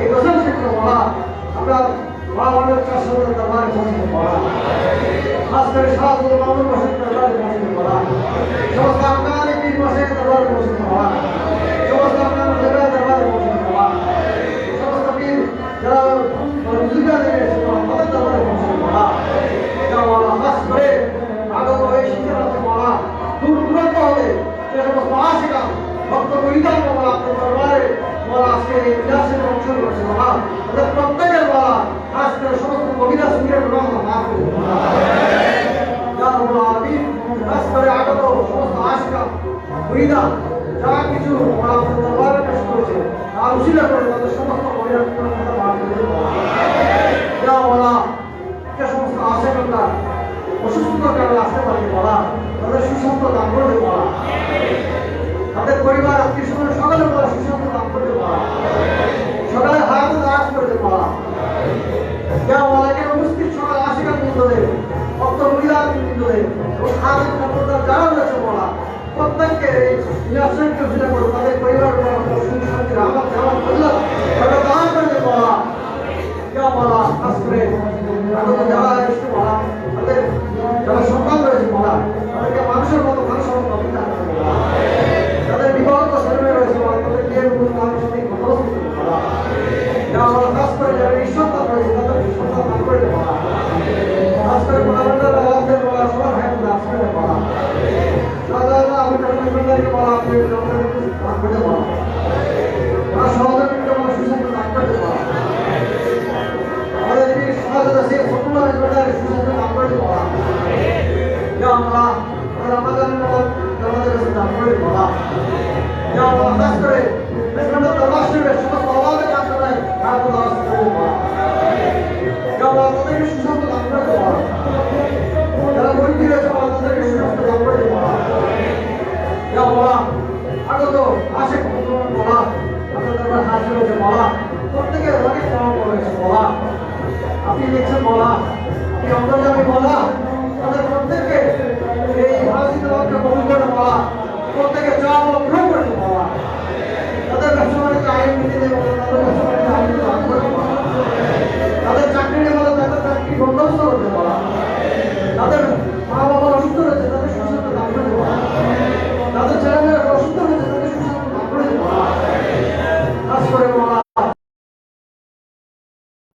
এই வசனம் சென்று বলা, আমরা ভগবানের কাছে দরবারে পৌঁছতে বলা খাস করে সাধু মামুন বসে আজকের এই উল্লাসের অংশগ্রহণ করছে বাবা তাদের প্রত্যেকের বাবা আজকের সমস্ত মহিলা সুন্দর রহমান মাফ করে আগত যা কিছু দরবারে সমস্ত মহিলার মাফ করে যা বলা যে বলা, তাদের সুস্বাস্থ্য দান করে বলা। তাদের পরিবার, আত্মীয় সকলে বলা সুস্বাস্থ্য তাদেরকে বলা আপনি ডাক্তারে বলা তারা সহযোগিতা বলা সুশাসন ডাক্তারে আমাদের সকল হাসপাতালে আপনি দেখছেন বলা। আপনি অন্তর্জামী বলা?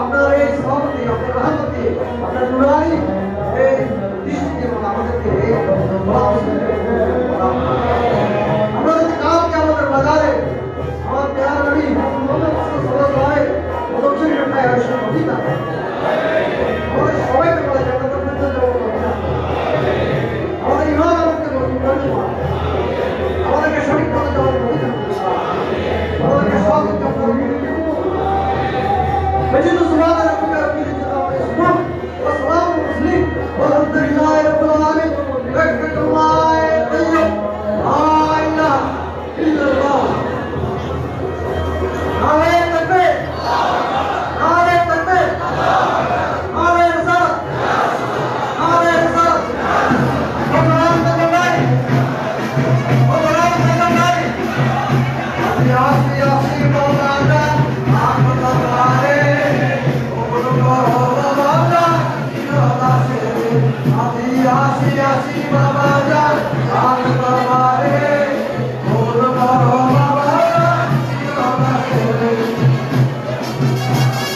আপনার এই সভাপতি আপনার মহাপতি আপনার নুরাই এই দৃষ্টিকে আমাদেরকে আমরা যদি কালকে আমাদের বাজারে, আমার পেয়ার নবী সদস্য হয়, অবশ্যই আমরা এই সভাপতি না فجدوا صراطا المستقيم صراط الاسلام وغير